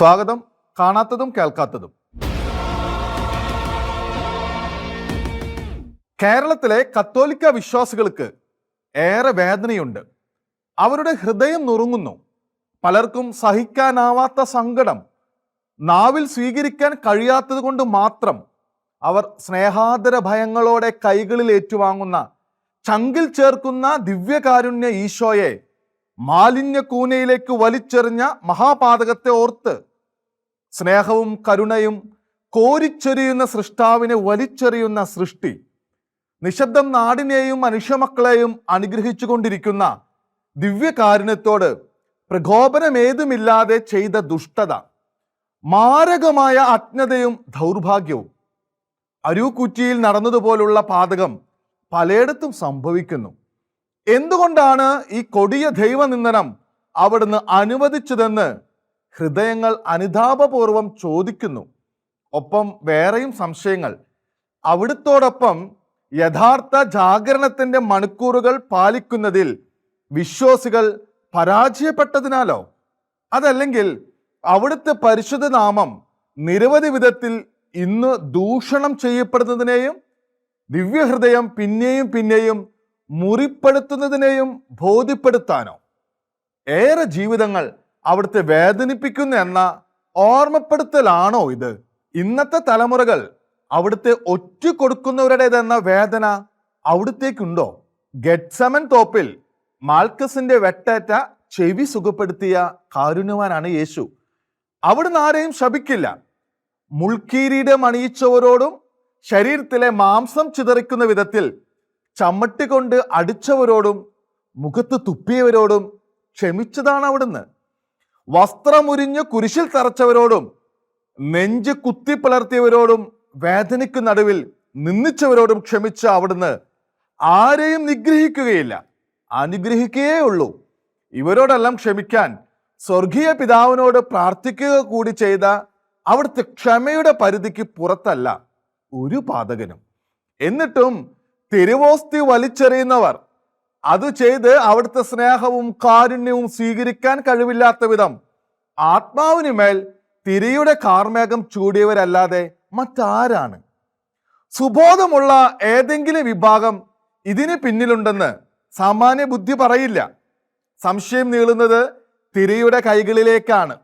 സ്വാഗതം. കാണാത്തതും കേൾക്കാത്തതും. കേരളത്തിലെ കത്തോലിക്ക വിശ്വാസികൾക്ക് ഏറെ വേദനയുണ്ട്. അവരുടെ ഹൃദയം നുറുങ്ങുന്നു. പലർക്കും സഹിക്കാനാവാത്ത സങ്കടം. നാവിൽ സ്വീകരിക്കാൻ കഴിയാത്തത് കൊണ്ട് മാത്രം അവർ സ്നേഹാദര ഭയങ്ങളോടെ കൈകളിൽ ഏറ്റുവാങ്ങുന്ന ചങ്കിൽ ചേർക്കുന്ന ദിവ്യകാരുണ്യ ഈശോയെ മാലിന്യ കൂനയിലേക്ക് വലിച്ചെറിഞ്ഞ മഹാപാതകത്തെ ഓർത്ത് സ്നേഹവും കരുണയും കോരിച്ചൊരിയുന്ന സൃഷ്ടാവിനെ വലിച്ചെറിയുന്ന സൃഷ്ടി നിശബ്ദം നാടിനെയും മനുഷ്യമക്കളെയും അനുഗ്രഹിച്ചുകൊണ്ടിരിക്കുന്ന ദിവ്യകാരുണ്യത്തോട് പ്രകോപനമേതുമില്ലാതെ ചെയ്ത ദുഷ്ടത മാരകമായ അജ്ഞതയും ദൗർഭാഗ്യവും. അരൂക്കുറ്റിയിൽ നടന്നതുപോലുള്ള പാതകം പലയിടത്തും സംഭവിക്കുന്നു. എന്തുകൊണ്ടാണ് ഈ കൊടിയ ദൈവനിന്ദനം അവിടുന്ന് അനുവദിച്ചതെന്ന് ഹൃദയങ്ങൾ അനുതാപപൂർവം ചോദിക്കുന്നു. ഒപ്പം വേറെയും സംശയങ്ങൾ. അവിടുത്തോടൊപ്പം യഥാർത്ഥ ജാഗരണത്തിന്റെ മണിക്കൂറുകൾ പാലിക്കുന്നതിൽ വിശ്വാസികൾ പരാജയപ്പെട്ടതിനാലോ? അതല്ലെങ്കിൽ അവിടുത്തെ പരിശുദ്ധ നാമം നിരവധി വിധത്തിൽ ഇന്ന് ദൂഷണം ചെയ്യപ്പെടുന്നതിനെയും ദിവ്യഹൃദയം പിന്നെയും പിന്നെയും മുറിപ്പെടുത്തുന്നതിനെയും ബോധ്യപ്പെടുത്താനോ? ഏറെ ജീവിതങ്ങൾ അവിടുത്തെ വേദനിപ്പിക്കുന്നു എന്ന ഓർമ്മപ്പെടുത്തലാണോ ഇത്? ഇന്നത്തെ തലമുറകൾ അവിടുത്തെ ഒറ്റ കൊടുക്കുന്നവരുടേതെന്ന വേദന അവിടുത്തേക്കുണ്ടോ? ഗെറ്റ്സമൻ തോപ്പിൽ മാൽക്കസിന്റെ വെട്ടേറ്റ ചെവി സുഖപ്പെടുത്തിയ കാരുണ്യവാനാണ് യേശു. അവിടുന്ന് ആരെയും ശപിക്കില്ല. മുൾക്കീരീടം അണിയിച്ചവരോടും ശരീരത്തിലെ മാംസം ചിതറിക്കുന്ന വിധത്തിൽ ചമ്മട്ടി കൊണ്ട് അടിച്ചവരോടും മുഖത്ത് തുപ്പിയവരോടും ക്ഷമിച്ചതാണ് അവിടുന്ന്. വസ്ത്രമുരിഞ്ഞ് കുരിശിൽ തറച്ചവരോടും നെഞ്ച് കുത്തിപ്പിളർത്തിയവരോടും വേദനയ്ക്ക് നടുവിൽ നിന്ദിച്ചവരോടും ക്ഷമിച്ച അവിടുന്ന് ആരെയും നിഗ്രഹിക്കുകയില്ല. അനുഗ്രഹിക്കുകയേ ഉള്ളൂ. ഇവരോടെല്ലാം ക്ഷമിക്കാൻ സ്വർഗീയ പിതാവിനോട് പ്രാർത്ഥിക്കുക കൂടി ചെയ്ത അവിടുത്തെ ക്ഷമയുടെ പരിധിക്ക് പുറത്തല്ല ഒരു പാതകനും. എന്നിട്ടും തിരുവോസ്തി വലിച്ചെറിയുന്നവർ അത് ചെയ്ത് അവിടുത്തെ സ്നേഹവും കാരുണ്യവും സ്വീകരിക്കാൻ കഴിവില്ലാത്ത വിധം ആത്മാവിന് മേൽ തിരിയുടെ കാർമേഘം ചൂടിയവരല്ലാതെ മറ്റാരാണ്? സുബോധമുള്ള ഏതെങ്കിലും വിഭാഗം ഇതിന് പിന്നിലുണ്ടെന്ന് സാമാന്യ ബുദ്ധി പറയില്ല. സംശയം നീളുന്നത് തിരിയുടെ കൈകളിലേക്കാണ്.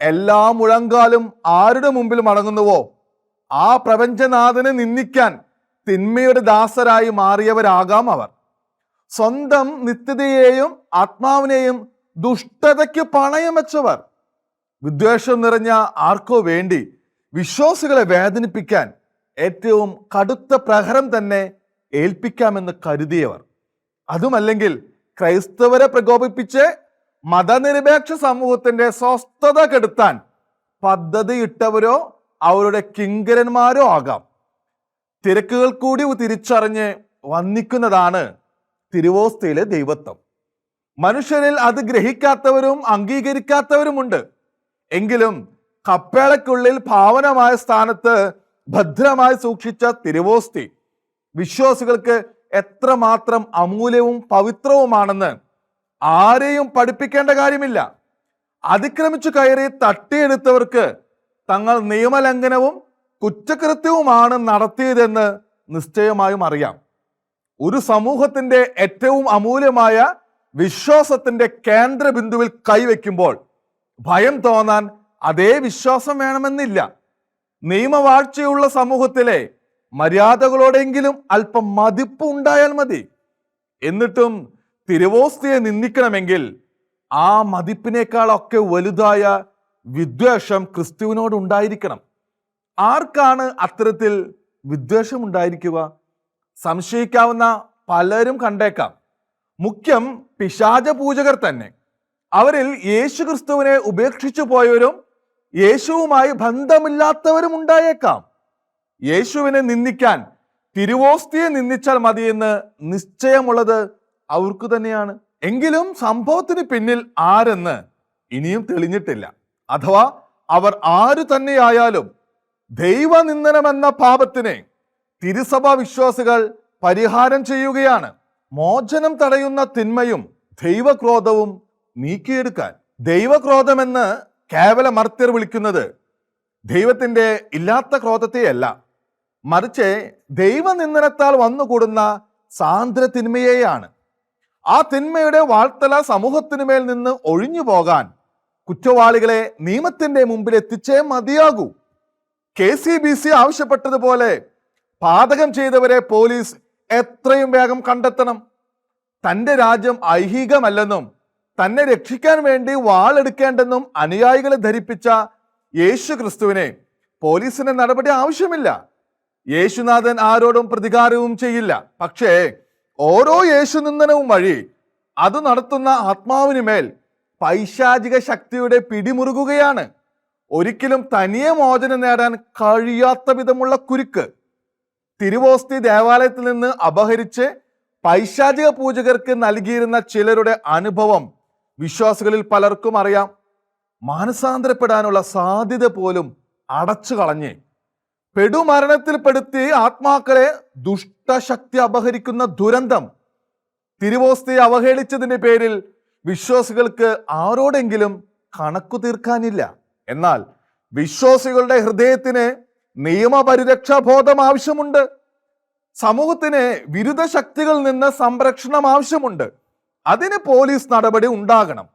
എല്ലാ മുഴങ്കാലും ആരുടെ മുമ്പിൽ മടങ്ങുന്നുവോ? ആ പ്രപഞ്ചനാഥനെ നിന്ദിക്കാൻ തിന്മയുടെ ദാസരായി മാറിയവരാകാം അവർ. സ്വന്തം നിത്യതയെയും ആത്മാവിനെയും ദുഷ്ടതയ്ക്ക് പണയം വെച്ചവർ. വിദ്വേഷം നിറഞ്ഞ ആർക്കോ വേണ്ടി വിശ്വാസികളെ വേദനിപ്പിക്കാൻ ഏറ്റവും കടുത്ത പ്രഹരം തന്നെ ഏൽപ്പിക്കാമെന്ന് കരുതിയവർ. അതുമല്ലെങ്കിൽ ക്രൈസ്തവരെ പ്രകോപിപ്പിച്ച് മതനിരപേക്ഷ സമൂഹത്തിന്റെ സ്വസ്ഥത കെടുത്താൻ പദ്ധതിയിട്ടവരോ അവരുടെ കിങ്കരന്മാരോ ആകാം. തിരക്കുകൾ കൂടി തിരിച്ചറിഞ്ഞ് വന്നിക്കുന്നതാണ് തിരുവോസ്തയിലെ ദൈവത്വം. മനുഷ്യരിൽ അത് ഗ്രഹിക്കാത്തവരും അംഗീകരിക്കാത്തവരുമുണ്ട്. എങ്കിലും കപ്പേളയ്ക്കുള്ളിൽ ഭാവനമായ സ്ഥാനത്ത് ഭദ്രമായി സൂക്ഷിച്ച തിരുവോസ്തി വിശ്വാസികൾക്ക് എത്രമാത്രം അമൂല്യവും പവിത്രവുമാണെന്ന് ആരെയും പഠിപ്പിക്കേണ്ട കാര്യമില്ല. അതിക്രമിച്ചു കയറി തട്ടിയെടുത്തവർക്ക് തങ്ങൾ നിയമലംഘനവും കുറ്റകൃത്യവുമാണ് നടത്തിയതെന്ന് നിശ്ചയമായും അറിയാം. ഒരു സമൂഹത്തിന്റെ ഏറ്റവും അമൂല്യമായ വിശ്വാസത്തിന്റെ കേന്ദ്ര ബിന്ദുവിൽ കൈവയ്ക്കുമ്പോൾ ഭയം തോന്നാൻ അതേ വിശ്വാസം വേണമെന്നില്ല. നിയമവാഴ്ചയുള്ള സമൂഹത്തിലെ മര്യാദകളോടെങ്കിലും അല്പം മതിപ്പ് ഉണ്ടായാൽ മതി. എന്നിട്ടും തിരുവോസ്തിയെ നിന്ദിക്കണമെങ്കിൽ ആ മതിപ്പിനേക്കാളൊക്കെ വലുതായ വിദ്വേഷം ക്രിസ്തുവിനോട് ഉണ്ടായിരിക്കണം ആർക്കാണ് അത്തരത്തിൽ വിദ്വേഷം ഉണ്ടായിരിക്കുക സംശയിക്കാവുന്ന പലരും കണ്ടേക്കാം. മുഖ്യം പിശാച പൂജകർ തന്നെ. അവരിൽ യേശു ക്രിസ്തുവിനെ ഉപേക്ഷിച്ചു പോയവരും യേശുവുമായി ബന്ധമില്ലാത്തവരും ഉണ്ടായേക്കാം. യേശുവിനെ നിന്ദിക്കാൻ തിരുവോസ്തിയെ നിന്ദിച്ചാൽ മതിയെന്ന് നിശ്ചയമുള്ളത് അവർക്ക് തന്നെയാണ്. എങ്കിലും സംഭവത്തിന് പിന്നിൽ ആരെന്ന് ഇനിയും തെളിഞ്ഞിട്ടില്ല. അഥവാ അവർ ആരു തന്നെയായാലും ദൈവനിന്ദനമെന്ന പാപത്തിനെ തിരുസഭാ വിശ്വാസികൾ പരിഹാരം ചെയ്യുകയാണ്. മോചനം തടയുന്ന തിന്മയും ദൈവക്രോധവും നീക്കിയെടുക്കാൻ. ദൈവക്രോധമെന്ന് കേവല മർത്യർ വിളിക്കുന്നത് ദൈവത്തിന്റെ ഇല്ലാത്ത ക്രോധത്തെയല്ല. മറിച്ച് ദൈവനിന്ദനത്താൽ വന്നുകൂടുന്ന സാന്ദ്ര തിന്മയെയാണ് ആ തിന്മയുടെ വാഴ്ത്തല സമൂഹത്തിന് മേൽ നിന്ന് ഒഴിഞ്ഞു പോകാൻ കുറ്റവാളികളെ നിയമത്തിന്റെ മുമ്പിൽ എത്തിച്ചേ മതിയാകൂ. കെ സി ബി സി ആവശ്യപ്പെട്ടതുപോലെ പാതകം ചെയ്തവരെ പോലീസ് എത്രയും വേഗം കണ്ടെത്തണം. തന്റെ രാജ്യം ഐഹികമല്ലെന്നും തന്നെ രക്ഷിക്കാൻ വേണ്ടി വാളെടുക്കേണ്ടെന്നും അനുയായികളെ ധരിപ്പിച്ച യേശു ക്രിസ്തുവിനെ പോലീസിന് നടപടി ആവശ്യമില്ല. യേശുനാഥൻ ആരോടും പ്രതികാരവും ചെയ്യില്ല. പക്ഷേ ഓരോ യേശു നിന്ദനവും വഴി അത് നടത്തുന്ന ആത്മാവിന് മേൽ പൈശാചിക ശക്തിയുടെ പിടിമുറുകുകയാണ്. ഒരിക്കലും തനിയെ മോചനം നേടാൻ കഴിയാത്ത വിധമുള്ള കുരുക്ക്. തിരുവോസ്തി ദേവാലയത്തിൽ നിന്ന് അപഹരിച്ച് പൈശാചിക പൂജകർക്ക് നൽകിയിരുന്ന ചിലരുടെ അനുഭവം വിശ്വാസികളിൽ പലർക്കും അറിയാം. മാനസാന്തരപ്പെടാനുള്ള സാധ്യത പോലും അടച്ചു കളഞ്ഞ് പെടുമരണത്തിൽപ്പെടുത്തി ആത്മാക്കളെ ദുഷ്ടശക്തി അപഹരിക്കുന്ന ദുരന്തം തിരുവോസ്തി അവഹേളിച്ചതിന്റെ പേരിൽ വിശ്വാസികൾക്ക് ആരോടെങ്കിലും കണക്കു തീർക്കാനില്ല. എന്നാൽ വിശ്വാസികളുടെ ഹൃദയത്തിന് നിയമപരിരക്ഷാ ബോധം ആവശ്യമുണ്ട്. സമൂഹത്തിന് വിരുദ്ധ ശക്തികളിൽ നിന്ന് സംരക്ഷണം ആവശ്യമുണ്ട്. അതിന് പോലീസ് നടപടി ഉണ്ടാകണം.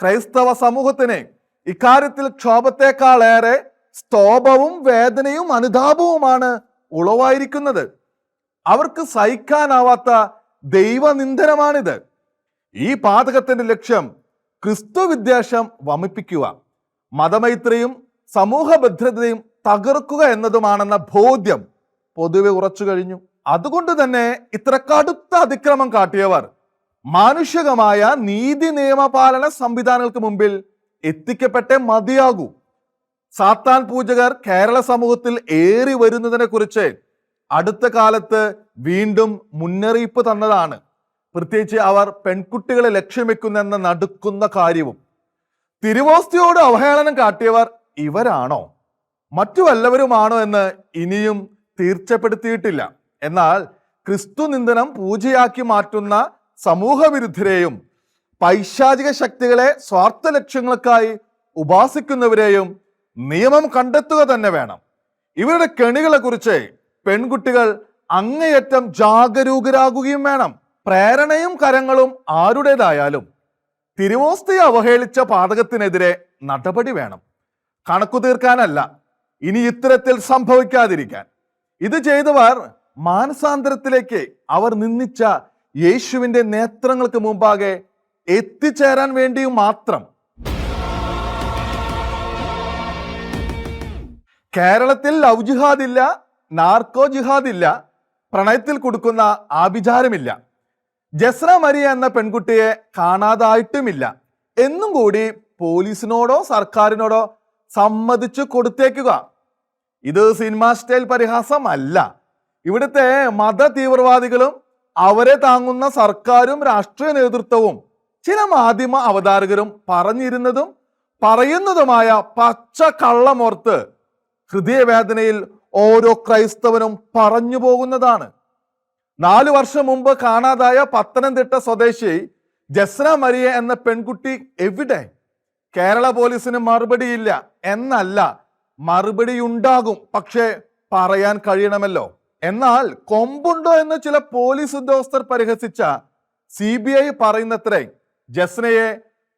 ക്രൈസ്തവ സമൂഹത്തിന് ഇക്കാര്യത്തിൽ ക്ഷോഭത്തെക്കാളേറെ സ്തോഭവും വേദനയും അനുതാപവുമാണ് ഉളവായിരിക്കുന്നത്. അവർക്ക് സഹിക്കാനാവാത്ത ദൈവനിന്ദനമാണിത്. ഈ പാതകത്തിന്റെ ലക്ഷ്യം ക്രിസ്തു വിദ്വേഷം വമിപ്പിക്കുക. മതമൈത്രിയും സമൂഹ ഭദ്രതയും തകർക്കുക എന്നതുമാണെന്ന ബോധ്യം പൊതുവെ ഉറച്ചു കഴിഞ്ഞു. അതുകൊണ്ട് തന്നെ ഇത്ര കടുത്ത അതിക്രമം കാട്ടിയവർ മാനുഷികമായ നീതി നിയമപാലന സംവിധാനങ്ങൾക്ക് മുമ്പിൽ എത്തിക്കപ്പെട്ടേ മതിയാകൂ. സാത്താൻ പൂജകർ കേരള സമൂഹത്തിൽ ഏറി വരുന്നതിനെ കുറിച്ച് അടുത്ത കാലത്ത് വീണ്ടും മുന്നറിയിപ്പ് തന്നതാണ്. പ്രത്യേകിച്ച് അവർ പെൺകുട്ടികളെ ലക്ഷ്യം വെക്കുന്നെന്ന നടുക്കുന്ന കാര്യവും. തിരുവോസ്തിയോട് അവഹേളനം കാട്ടിയവർ ഇവരാണോ? മറ്റു വല്ലവരുമാണോ എന്ന് ഇനിയും തീർച്ചപ്പെടുത്തിയിട്ടില്ല. എന്നാൽ ക്രിസ്തു നിന്ദനം പൂജയാക്കി മാറ്റുന്ന സമൂഹ വിരുദ്ധരെയും പൈശാചിക ശക്തികളെ സ്വാർത്ഥ ലക്ഷ്യങ്ങൾക്കായി ഉപാസിക്കുന്നവരെയും നിയമം കണ്ടെത്തുക തന്നെ വേണം. ഇവരുടെ കെണികളെ കുറിച്ച് പെൺകുട്ടികൾ അങ്ങേയറ്റം ജാഗരൂകരാകുകയും വേണം. പ്രേരണയും കരങ്ങളും ആരുടേതായാലും തിരുവോസ്തയെ അവഹേളിച്ച പാതകത്തിനെതിരെ നടപടി വേണം. കണക്കു തീർക്കാനല്ല. ഇനി ഇത്തരത്തിൽ സംഭവിക്കാതിരിക്കാൻ. ഇത് ചെയ്തവർ മാനസാന്തരത്തിലേക്ക് അവർ നിന്നിച്ച യേശുവിന്റെ നേത്രങ്ങൾക്ക് മുമ്പാകെ എത്തിച്ചേരാൻ വേണ്ടിയും മാത്രം. കേരളത്തിൽ ലവ് ജിഹാദ് ഇല്ല നാർക്കോ ജിഹാദ് ഇല്ല പ്രണയത്തിൽ കൊടുക്കുന്ന ആഭിചാരമില്ല. ജസ്ര മരിയ എന്ന പെൺകുട്ടിയെ കാണാതായിട്ടുമില്ല. എന്നും കൂടി പോലീസിനോടോ സർക്കാരിനോടോ സമ്മതിച്ചു കൊടുത്തേക്കുക. ഇത് സിനിമാ സ്റ്റൈൽ പരിഹാസമല്ല. ഇവിടുത്തെ മത തീവ്രവാദികളും അവരെ താങ്ങുന്ന സർക്കാരും രാഷ്ട്രീയ നേതൃത്വവും ചില മാധ്യമ അവതാരകരും പറഞ്ഞിരുന്നതും പറയുന്നതുമായ പച്ച കള്ളമോർത്ത് ഹൃദയവേദനയിൽ ഓരോ ക്രൈസ്തവനും പറഞ്ഞു പോകുന്നതാണ്. നാലു വർഷം മുമ്പ് കാണാതായ പത്തനംതിട്ട സ്വദേശി ജസ്ന മരിയ എന്ന പെൺകുട്ടി എവിടെ? കേരള പോലീസിന് മറുപടിയില്ല എന്നല്ല മറുപടി ഉണ്ടാകും പക്ഷേ പറയാൻ കഴിയണമല്ലോ. എന്നാൽ കൊമ്പുണ്ടോ എന്ന് ചില പോലീസ് ഉദ്യോഗസ്ഥർ പരിഹസിച്ച സി ബി ഐ പറയുന്നത്രേ ജസ്നയെ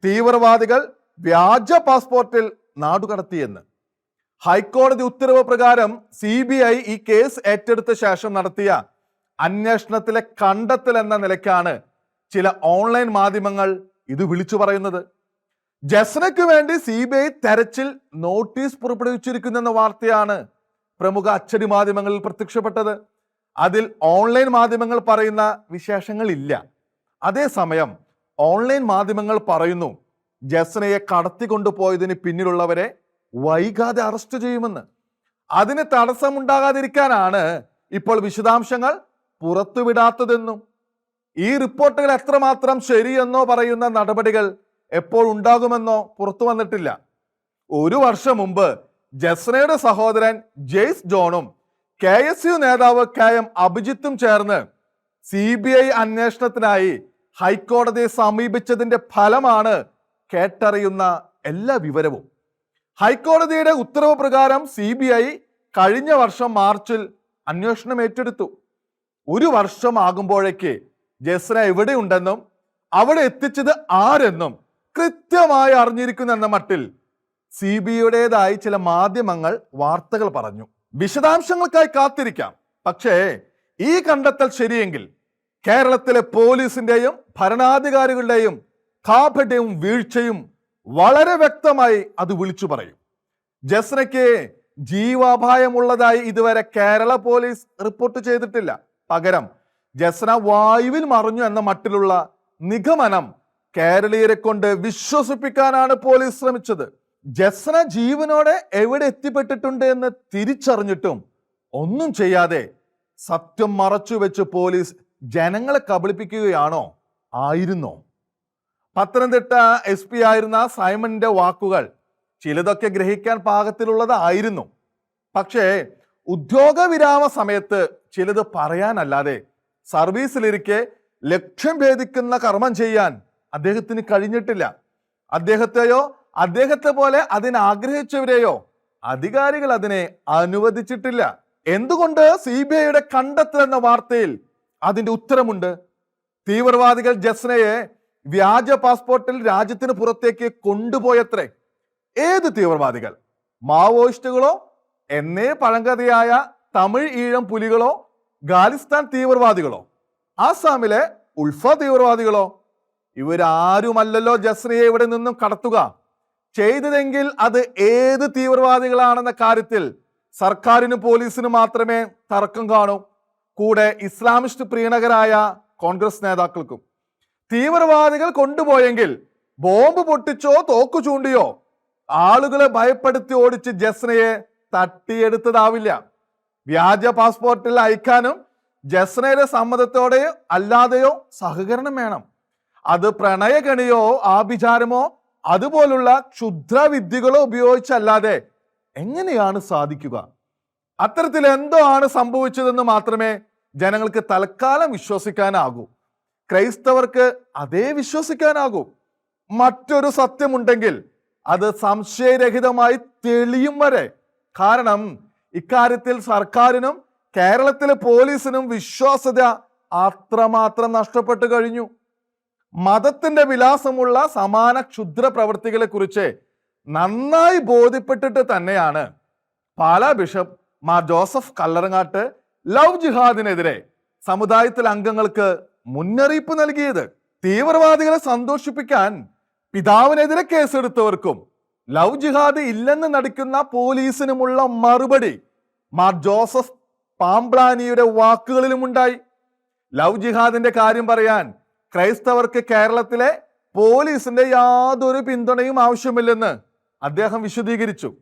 തീവ്രവാദികൾ വ്യാജ പാസ്പോർട്ടിൽ നാടുകടത്തിയെന്ന്. ഹൈക്കോടതി ഉത്തരവ് പ്രകാരം സി ബി ഐ ഈ കേസ് ഏറ്റെടുത്ത ശേഷം നടത്തിയ അന്വേഷണത്തിലെ കണ്ടെത്തൽ എന്ന നിലയ്ക്കാണ് ചില ഓൺലൈൻ മാധ്യമങ്ങൾ ഇത് വിളിച്ചു പറയുന്നത്. ജസ്നയ്ക്ക് വേണ്ടി സി ബി ഐ തെരച്ചിൽ നോട്ടീസ് പുറപ്പെടുവിച്ചിരിക്കുന്നെന്ന വാർത്തയാണ് പ്രമുഖ അച്ചടി മാധ്യമങ്ങളിൽ പ്രത്യക്ഷപ്പെട്ടത്. അതിൽ ഓൺലൈൻ മാധ്യമങ്ങൾ പറയുന്ന വിശേഷങ്ങൾ ഇല്ല അതേസമയം ഓൺലൈൻ മാധ്യമങ്ങൾ പറയുന്നു ജസ്നയെ കടത്തിക്കൊണ്ടുപോയതിന് പിന്നിലുള്ളവരെ വൈകാതെ അറസ്റ്റ് ചെയ്യുമെന്ന്. അതിന് തടസ്സമുണ്ടാകാതിരിക്കാനാണ് ഇപ്പോൾ വിശദാംശങ്ങൾ പുറത്തുവിടാത്തതെന്നും. ഈ റിപ്പോർട്ടുകൾ എത്രമാത്രം ശരിയെന്നോ പറയുന്ന നടപടികൾ എപ്പോൾ ഉണ്ടാകുമെന്നോ പുറത്തു വന്നിട്ടില്ല. ഒരു വർഷം മുമ്പ് ജസ്നയുടെ സഹോദരൻ ജെയ്സ് ജോണും കെ എസ് യു നേതാവ് കെ എം അഭിജിത്തും ചേർന്ന് സി ബി ഐ അന്വേഷണത്തിനായി ഹൈക്കോടതിയെ സമീപിച്ചതിന്റെ ഫലമാണ് കേട്ടറിയുന്ന എല്ലാ വിവരവും. ഹൈക്കോടതിയുടെ ഉത്തരവ് പ്രകാരം സി ബി ഐ കഴിഞ്ഞ വർഷം മാർച്ചിൽ അന്വേഷണം ഏറ്റെടുത്തു. ഒരു വർഷം ആകുമ്പോഴേക്ക് ജസ്ന എവിടെയുണ്ടെന്നും അവിടെ എത്തിച്ചത് ആരെന്നും കൃത്യമായി അറിഞ്ഞിരിക്കുന്നു എന്ന മട്ടിൽ സി ബി ഐയുടേതായി ചില മാധ്യമങ്ങൾ വാർത്തകൾ പറഞ്ഞു. വിശദാംശങ്ങൾക്കായി കാത്തിരിക്കാം. പക്ഷേ ഈ കണ്ടെത്തൽ ശരിയെങ്കിൽ കേരളത്തിലെ പോലീസിന്റെയും ഭരണാധികാരികളുടെയും കാപട്യവും വീഴ്ചയും വളരെ വ്യക്തമായി അത് വിളിച്ചു പറയും. ജസ്നയ്ക്ക് ജീവാപായമുള്ളതായി ഇതുവരെ കേരള പോലീസ് റിപ്പോർട്ട് ചെയ്തിട്ടില്ല. പകരം ജസ്ന വായുവിൽ മറിഞ്ഞു എന്ന മട്ടിലുള്ള നിഗമനം കേരളീയരെ കൊണ്ട് വിശ്വസിപ്പിക്കാനാണ് പോലീസ് ശ്രമിച്ചത്. ജസ്ന ജീവനോടെ എവിടെ എത്തിപ്പെട്ടിട്ടുണ്ട് എന്ന് തിരിച്ചറിഞ്ഞിട്ടും ഒന്നും ചെയ്യാതെ സത്യം മറച്ചു വെച്ച് പോലീസ് ജനങ്ങളെ കബളിപ്പിക്കുകയാണോ? ആയിരുന്നോ? പത്തനംതിട്ട എസ് പി ആയിരുന്ന സൈമന്റെ വാക്കുകൾ ചിലതൊക്കെ ഗ്രഹിക്കാൻ പാകത്തിലുള്ളതായിരുന്നു. പക്ഷേ ഉദ്യോഗ വിരാമ സമയത്ത് ചിലത് പറയാനല്ലാതെ സർവീസിലിരിക്കെ ലക്ഷ്യം ഭേദിക്കുന്ന കർമ്മം ചെയ്യാൻ അദ്ദേഹത്തിന് കഴിഞ്ഞിട്ടില്ല. അദ്ദേഹത്തെയോ അദ്ദേഹത്തെ പോലെ അതിനാഗ്രഹിച്ചവരെയോ അധികാരികൾ അതിനെ അനുവദിച്ചിട്ടില്ല. എന്തുകൊണ്ട് സി ബി ഐയുടെ കണ്ടെത്തൽ എന്ന വാർത്തയിൽ അതിന്റെ ഉത്തരമുണ്ട്? തീവ്രവാദികൾ ജസ്നയെ വ്യാജ പാസ്പോർട്ടിൽ രാജ്യത്തിന് പുറത്തേക്ക് കൊണ്ടുപോയത്രേ. ഏത് തീവ്രവാദികൾ? മാവോയിസ്റ്റുകളോ എന്നേ പഴങ്കഥയായ തമിഴ് ഈഴം പുലികളോ ഖാലിസ്ഥാൻ തീവ്രവാദികളോ ആസാമിലെ ഉൾഫ തീവ്രവാദികളോ ഇവരാരുമല്ലല്ലോ ജസ്രിയെ ഇവിടെ നിന്നും കടത്തുക. ചെയ്തതെങ്കിൽ അത് ഏത് തീവ്രവാദികളാണെന്ന കാര്യത്തിൽ സർക്കാരിനും പോലീസിനും മാത്രമേ തർക്കം കാണൂ. കൂടെ ഇസ്ലാമിസ്റ്റ് പ്രീണകരായ കോൺഗ്രസ് നേതാക്കൾക്കും. തീവ്രവാദികൾ കൊണ്ടുപോയെങ്കിൽ ബോംബ് പൊട്ടിച്ചോ തോക്കു ചൂണ്ടിയോ ആളുകളെ ഭയപ്പെടുത്തി ഓടിച്ച് ജസ്നയെ തട്ടിയെടുത്തതാവില്ല. വ്യാജ പാസ്പോർട്ടിൽ അയക്കാനും ജസ്നയുടെ സമ്മതത്തോടെയോ അല്ലാതെയോ സഹകരണം വേണം. അത് പ്രണയഗണിയോ ആഭിചാരമോ അതുപോലുള്ള ക്ഷുദ്രവിദ്യകളോ ഉപയോഗിച്ചല്ലാതെ എങ്ങനെയാണ് സാധിക്കുക? അത്തരത്തിൽ എന്തോ ആണ് സംഭവിച്ചതെന്ന് മാത്രമേ ജനങ്ങൾക്ക് തൽക്കാലം വിശ്വസിക്കാനാകൂ. ക്രൈസ്തവർക്ക് അതേ വിശ്വസിക്കാനാകൂ. മറ്റൊരു സത്യമുണ്ടെങ്കിൽ അത് സംശയരഹിതമായി തെളിയും വരെ. കാരണം ഇക്കാര്യത്തിൽ സർക്കാരിനും കേരളത്തിലെ പോലീസിനും വിശ്വാസ്യത അത്രമാത്രം നഷ്ടപ്പെട്ടു കഴിഞ്ഞു. മതത്തിന്റെ വിലാസമുള്ള സമാന ക്ഷുദ്ര പ്രവൃത്തികളെ കുറിച്ച് നന്നായി ബോധ്യപ്പെട്ടിട്ട് തന്നെയാണ് പാലാ ബിഷപ്പ് മാർ ജോസഫ് കല്ലറങ്ങാട്ട് ലവ് ജിഹാദിനെതിരെ സമുദായത്തിലെ അംഗങ്ങൾക്ക് മുന്നറിയിപ്പ് നൽകിയത്. തീവ്രവാദികളെ സന്തോഷിപ്പിക്കാൻ പിതാവിനെതിരെ കേസെടുത്തവർക്കും ലവ് ജിഹാദ് ഇല്ലെന്ന് നടിക്കുന്ന പോലീസിനുമുള്ള മറുപടി മാർ ജോസഫ് പാംബ്ലാനിയുടെ വാക്കുകളിലുമുണ്ടായി. ലവ് ജിഹാദിന്റെ കാര്യം പറയാൻ ക്രൈസ്തവർക്ക് കേരളത്തിലെ പോലീസിന്റെ യാതൊരു പിന്തുണയും ആവശ്യമില്ലെന്ന് അദ്ദേഹം വിശദീകരിച്ചു.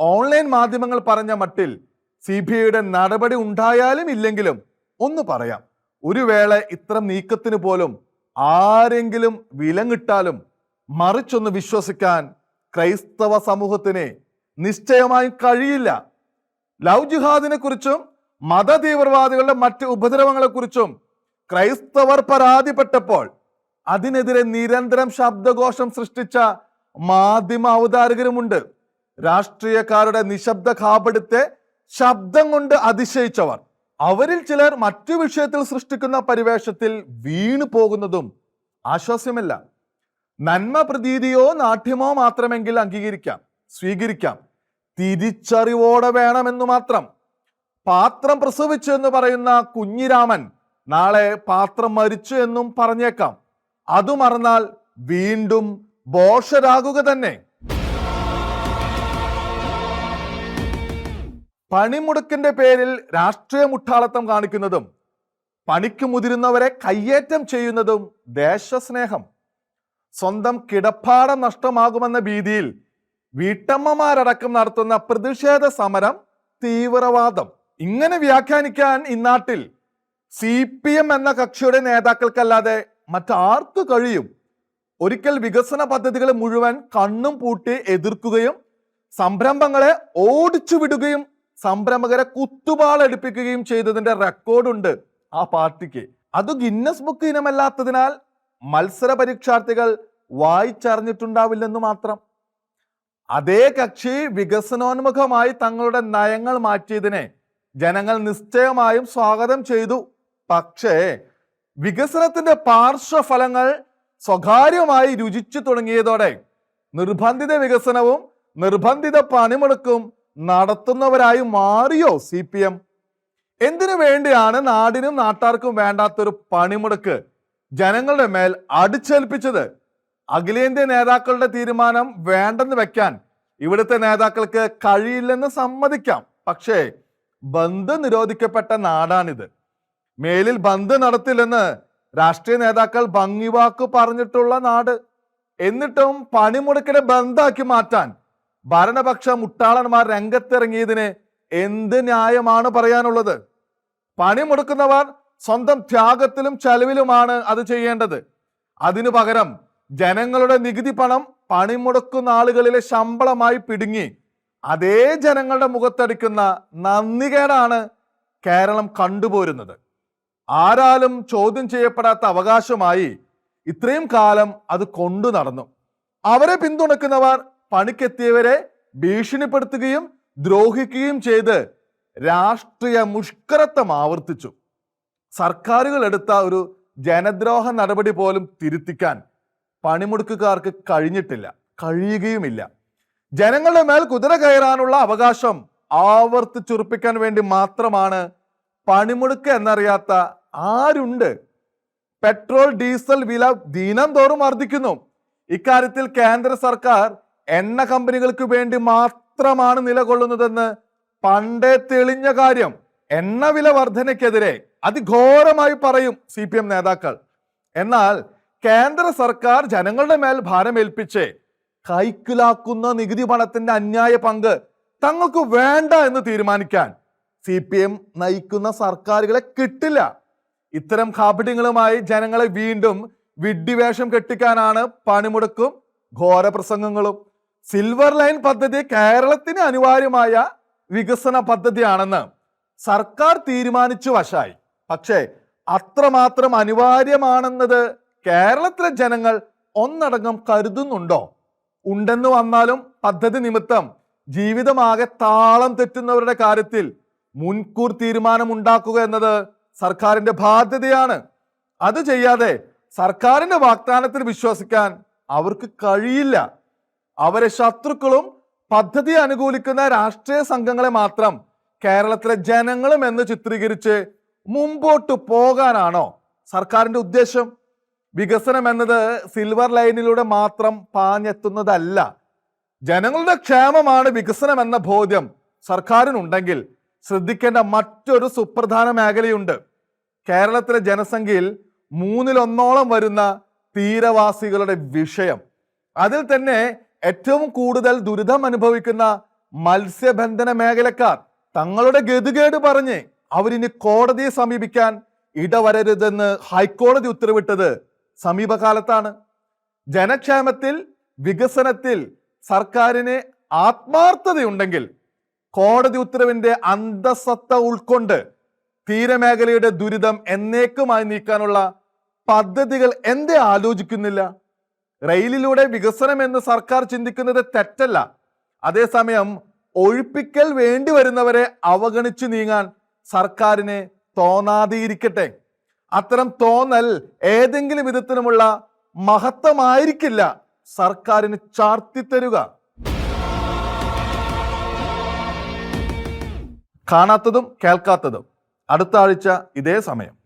ഓൺലൈൻ മാധ്യമങ്ങൾ പറഞ്ഞ മട്ടിൽ സി ബി ഐയുടെ നടപടി ഉണ്ടായാലും ഇല്ലെങ്കിലും ഒന്ന് പറയാം. ഒരു വേള ഇത്തരം നീക്കത്തിന് പോലും ആരെങ്കിലും വിലങ്ങിട്ടാലും മറിച്ചൊന്ന് വിശ്വസിക്കാൻ ക്രൈസ്തവ സമൂഹത്തിന് നിശ്ചയമായി കഴിയില്ല. ലവ് ജിഹാദിനെ കുറിച്ചും മത തീവ്രവാദികളുടെ മറ്റ് ഉപദ്രവങ്ങളെ കുറിച്ചും ക്രൈസ്തവർ പരാതിപ്പെട്ടപ്പോൾ അതിനെതിരെ നിരന്തരം ശബ്ദഘോഷം സൃഷ്ടിച്ച മാധ്യമ അവതാരകരുമുണ്ട് രാഷ്ട്രീയക്കാരുടെ നിശബ്ദ കാപടുത്തെ ശബ്ദം കൊണ്ട് അതിശയിച്ചവർ. അവരിൽ ചിലർ മറ്റു വിഷയത്തിൽ സൃഷ്ടിക്കുന്ന പരിവേഷത്തിൽ വീണു പോകുന്നതും ആശ്വാസ്യമല്ല. നന്മ പ്രതീതിയോ നാട്യമോ മാത്രമെങ്കിൽ അംഗീകരിക്കാം സ്വീകരിക്കാം. തിരിച്ചറിവോടെ വേണമെന്നു മാത്രം. പാത്രം പ്രസവിച്ചു എന്ന് പറയുന്ന കുഞ്ഞിരാമൻ നാളെ പാത്രം മരിച്ചു എന്നും പറഞ്ഞേക്കാം. അതു മറന്നാൽ വീണ്ടും ബോഷരാകുക തന്നെ. പണിമുടക്കിന്റെ പേരിൽ രാഷ്ട്രീയ മുട്ടാളത്തം കാണിക്കുന്നതും പണിക്ക് മുതിരുന്നവരെ കയ്യേറ്റം ചെയ്യുന്നതും ദേശസ്നേഹം. സ്വന്തം കിടപ്പാടം നഷ്ടമാകുമെന്ന ഭീതിയിൽ വീട്ടമ്മമാരടക്കം നടത്തുന്ന പ്രതിഷേധ സമരം തീവ്രവാദം. ഇങ്ങനെ വ്യാഖ്യാനിക്കാൻ ഇന്നാട്ടിൽ സി പി എം എന്ന കക്ഷിയുടെ നേതാക്കൾക്കല്ലാതെ മറ്റാർക്ക് കഴിയും? ഒരിക്കൽ വികസന പദ്ധതികൾ മുഴുവൻ കണ്ണും പൂട്ടി എതിർക്കുകയും സംരംഭങ്ങളെ ഓടിച്ചു വിടുകയും സംരംഭകരെ കുത്തുപാളെടുപ്പിക്കുകയും ചെയ്തതിന്റെ റെക്കോർഡുണ്ട് ആ പാർട്ടിക്ക്. അത് ഗിന്നസ് ബുക്ക് ഇനമല്ലാത്തതിനാൽ മത്സര പരീക്ഷാർത്ഥികൾ വായിച്ചറിഞ്ഞിട്ടുണ്ടാവില്ലെന്ന് മാത്രം. അതേ കക്ഷി വികസനോന്മുഖമായി തങ്ങളുടെ നയങ്ങൾ മാറ്റിയതിനെ ജനങ്ങൾ നിശ്ചയമായും സ്വാഗതം ചെയ്തു. പക്ഷേ വികസനത്തിന്റെ പാർശ്വഫലങ്ങൾ സ്വകാര്യമായി രുചിച്ചു തുടങ്ങിയതോടെ നിർബന്ധിത വികസനവും നിർബന്ധിത പണിമുടക്കും നടത്തുന്നവരായി മാറിയോ സി പി എം? എന്തിനു വേണ്ടിയാണ് നാടിനും നാട്ടാർക്കും വേണ്ടാത്തൊരു പണിമുടക്ക് ജനങ്ങളുടെ മേൽ അടിച്ചേൽപ്പിച്ചത്? അഖിലേന്ത്യാ നേതാക്കളുടെ തീരുമാനം വേണ്ടെന്ന് വെക്കാൻ ഇവിടുത്തെ നേതാക്കൾക്ക് കഴിയില്ലെന്ന് സമ്മതിക്കാം. പക്ഷേ ബന്ധു നിരോധിക്കപ്പെട്ട നാടാണിത്. മേലിൽ ബന്ദ് നടത്തില്ലെന്ന് രാഷ്ട്രീയ നേതാക്കൾ ഭംഗിവാക്ക് പറഞ്ഞിട്ടുള്ള നാട്. എന്നിട്ടും പണിമുടക്കിനെ ബന്ധാക്കി മാറ്റാൻ ഭരണപക്ഷ മുട്ടാളന്മാർ രംഗത്തിറങ്ങിയതിന് എന്ത് ന്യായമാണ് പറയാനുള്ളത്? പണിമുടക്കുന്നവർ സ്വന്തം ത്യാഗത്തിലും ചെലവിലുമാണ് അത് ചെയ്യേണ്ടത്. അതിനു പകരം ജനങ്ങളുടെ നികുതി പണം പണിമുടക്കുന്ന ആളുകളിലെ ശമ്പളമായി പിടുങ്ങി അതേ ജനങ്ങളുടെ മുഖത്തടിക്കുന്ന നന്ദികേടാണ് കേരളം കണ്ടുപോരുന്നത്. ആരാലും ചോദ്യം ചെയ്യപ്പെടാത്ത അവകാശമായി ഇത്രയും കാലം അത് കൊണ്ടു നടന്നു. അവരെ പിന്തുണക്കുന്നവർ പണിക്കെത്തിയവരെ ഭീഷണിപ്പെടുത്തുകയും ദ്രോഹിക്കുകയും ചെയ്ത് രാഷ്ട്രീയ മുഷ്കരത്വം ആവർത്തിച്ചു. സർക്കാരുകൾ എടുത്ത ഒരു ജനദ്രോഹ നടപടി പോലും തിരുത്തിക്കാൻ പണിമുടക്കുകാർക്ക് കഴിഞ്ഞിട്ടില്ല കഴിയുകയുമില്ല. ജനങ്ങളുടെ മേൽ കുതിര കയറാനുള്ള അവകാശം ആവർത്തിച്ചുറപ്പിക്കാൻ വേണ്ടി മാത്രമാണ് പണിമുടക്ക് എന്നറിയാത്ത ആരുണ്ട്? പെട്രോൾ ഡീസൽ വില ദിനം തോറും വർദ്ധിക്കുന്നു. ഇക്കാര്യത്തിൽ കേന്ദ്ര സർക്കാർ എണ്ണ കമ്പനികൾക്ക് വേണ്ടി മാത്രമാണ് നിലകൊള്ളുന്നതെന്ന് പണ്ടേ തെളിഞ്ഞ കാര്യം. എണ്ണ വില വർധനയ്ക്കെതിരെ അതിഘോരമായി പറയും സി പി എം നേതാക്കൾ. എന്നാൽ കേന്ദ്ര സർക്കാർ ജനങ്ങളുടെ മേൽ ഭാരമേൽപ്പിച്ച് കൈക്കിലാക്കുന്ന നികുതി പണത്തിന്റെ അന്യായ പങ്ക് തങ്ങൾക്ക് വേണ്ട എന്ന് തീരുമാനിക്കാൻ സി പി എം നയിക്കുന്ന സർക്കാരുകളെ കിട്ടില്ല. ഇത്തരം കാപട്യങ്ങളുമായി ജനങ്ങളെ വീണ്ടും വിഡ്ഢിവേഷം കെട്ടിക്കാനാണ് പണിമുടക്കും ഘോരപ്രസംഗങ്ങളും. സിൽവർ ലൈൻ പദ്ധതി കേരളത്തിന് അനിവാര്യമായ വികസന പദ്ധതിയാണെന്ന് സർക്കാർ തീരുമാനിച്ചു വശായി. പക്ഷേ അത്രമാത്രം അനിവാര്യമാണെന്നത് കേരളത്തിലെ ജനങ്ങൾ ഒന്നടങ്കം കരുതുന്നുണ്ടോ? ഉണ്ടെന്ന് വന്നാലും പദ്ധതി നിമിത്തം ജീവിതമാകെ താളം തെറ്റുന്നവരുടെ കാര്യത്തിൽ മുൻകൂർ തീരുമാനം ഉണ്ടാക്കുക എന്നത് സർക്കാരിന്റെ ബാധ്യതയാണ്. അത് ചെയ്യാതെ സർക്കാരിന്റെ വാഗ്ദാനത്തിന് വിശ്വസിക്കാൻ അവർക്ക് കഴിയില്ല. അവരെ ശത്രുക്കളും പദ്ധതി അനുകൂലിക്കുന്ന രാഷ്ട്രീയ സംഘങ്ങളെ മാത്രം കേരളത്തിലെ ജനങ്ങളും എന്ന് ചിത്രീകരിച്ച് മുമ്പോട്ട് പോകാനാണോ സർക്കാരിന്റെ ഉദ്ദേശം? വികസനം എന്നത് സിൽവർ ലൈനിലൂടെ മാത്രം പാഞ്ഞെത്തുന്നതല്ല. ജനങ്ങളുടെ ക്ഷേമമാണ് വികസനം എന്ന ബോധ്യം സർക്കാരിനുണ്ടെങ്കിൽ ശ്രദ്ധിക്കേണ്ട മറ്റൊരു സുപ്രധാന മേഖലയുണ്ട്. കേരളത്തിലെ ജനസംഖ്യയിൽ മൂന്നിലൊന്നോളം വരുന്ന തീരവാസികളുടെ വിഷയം. അതിൽ തന്നെ ഏറ്റവും കൂടുതൽ ദുരിതം അനുഭവിക്കുന്ന മത്സ്യബന്ധന മേഖലക്കാർ തങ്ങളുടെ ഗതികേട് പറഞ്ഞ് അവരിനി കോടതിയെ സമീപിക്കാൻ ഇടവരരുതെന്ന് ഹൈക്കോടതി ഉത്തരവിട്ടത് സമീപകാലത്താണ്. ജനക്ഷേമത്തിൽ വികസനത്തിൽ സർക്കാരിന് ആത്മാർത്ഥതയുണ്ടെങ്കിൽ കോടതി ഉത്തരവിന്റെ അന്തസത്ത ഉൾക്കൊണ്ട് തീരമേഖലയുടെ ദുരിതം എന്നേക്കുമായി നീക്കാനുള്ള പദ്ധതികൾ എന്തേ ആലോചിക്കുന്നില്ല? റെയിലിലൂടെ വികസനം എന്ന് സർക്കാർ ചിന്തിക്കുന്നത് തെറ്റല്ല. അതേസമയം ഒഴിപ്പിക്കൽ വേണ്ടി വരുന്നവരെ അവഗണിച്ചു നീങ്ങാൻ സർക്കാരിനെ തോന്നാതെയിരിക്കട്ടെ. അത്തരം തോന്നൽ ഏതെങ്കിലും വിധത്തിലുമുള്ള മഹത്വമായിരിക്കില്ല സർക്കാരിന് ചാർത്തിത്തരുക കാണാത്തതും കേൾക്കാത്തതും. അടുത്ത ആഴ്ച ഇതേ സമയം.